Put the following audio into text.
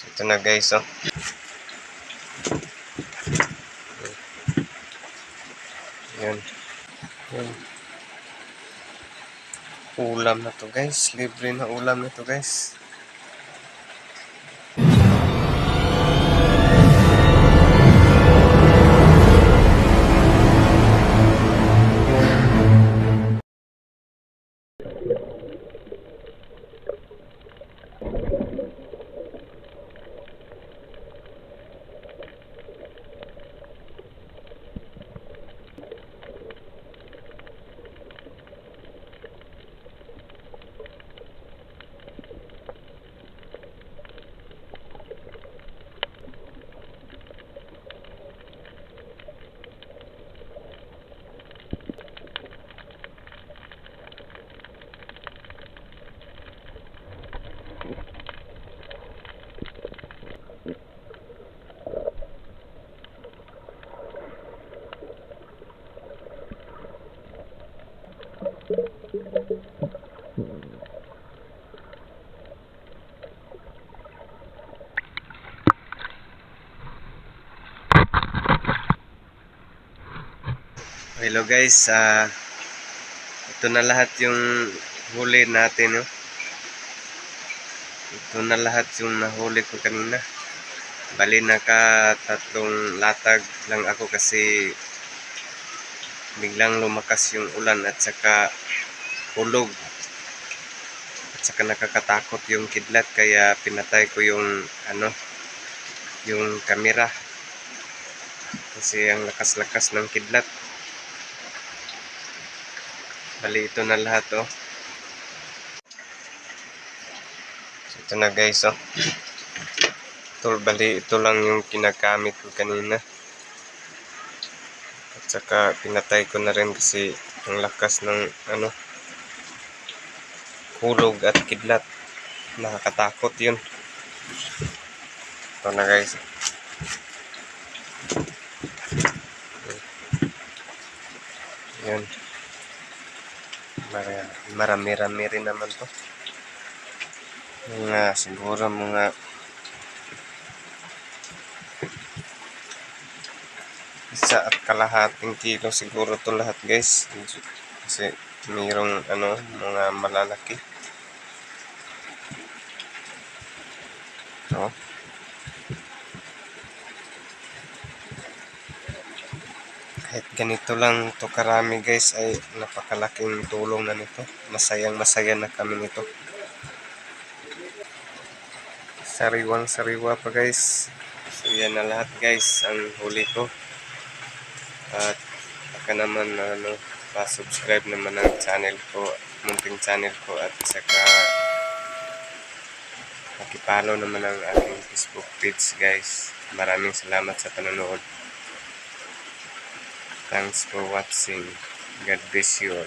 Ito na guys, oh. Yun. Yun. Ulam na to guys. Libre na ulam na to guys. Hello guys, ah ito na lahat yung huli natin. No? Ito na lahat yung nahuli ko kanina. Bali naka tatlong latag lang ako kasi biglang lumakas yung ulan at saka hulog. At saka nakakatakot yung kidlat kaya pinatay ko yung ano yung kamera. Kasi ang lakas-lakas ng kidlat. Bali, ito na lahat, oh. Ito na, guys, oh. Ito, bali, ito lang yung kinagamit ko kanina. At saka, pinatay ko na rin kasi ang lakas ng, ano, hulog at kidlat. Nakakatakot yun. Ito na, guys. Yan. Mara- Marami-rami rin naman to. Mga siguro mga isa at kalahating kilo siguro to lahat guys. Kasi mayroong ano, mga malalaki. So, kahit ganito lang to karami guys ay napakalaking tulong na nito. Masayang masaya na kami nito. Sariwang sariwa pa guys. So yan na lahat guys ang huli ko. At baka naman ano, pa-subscribe naman ang channel ko, munting channel ko at saka pakipalo naman ang aking Facebook page guys. Maraming salamat sa panonood. Thanks for watching. God bless you all.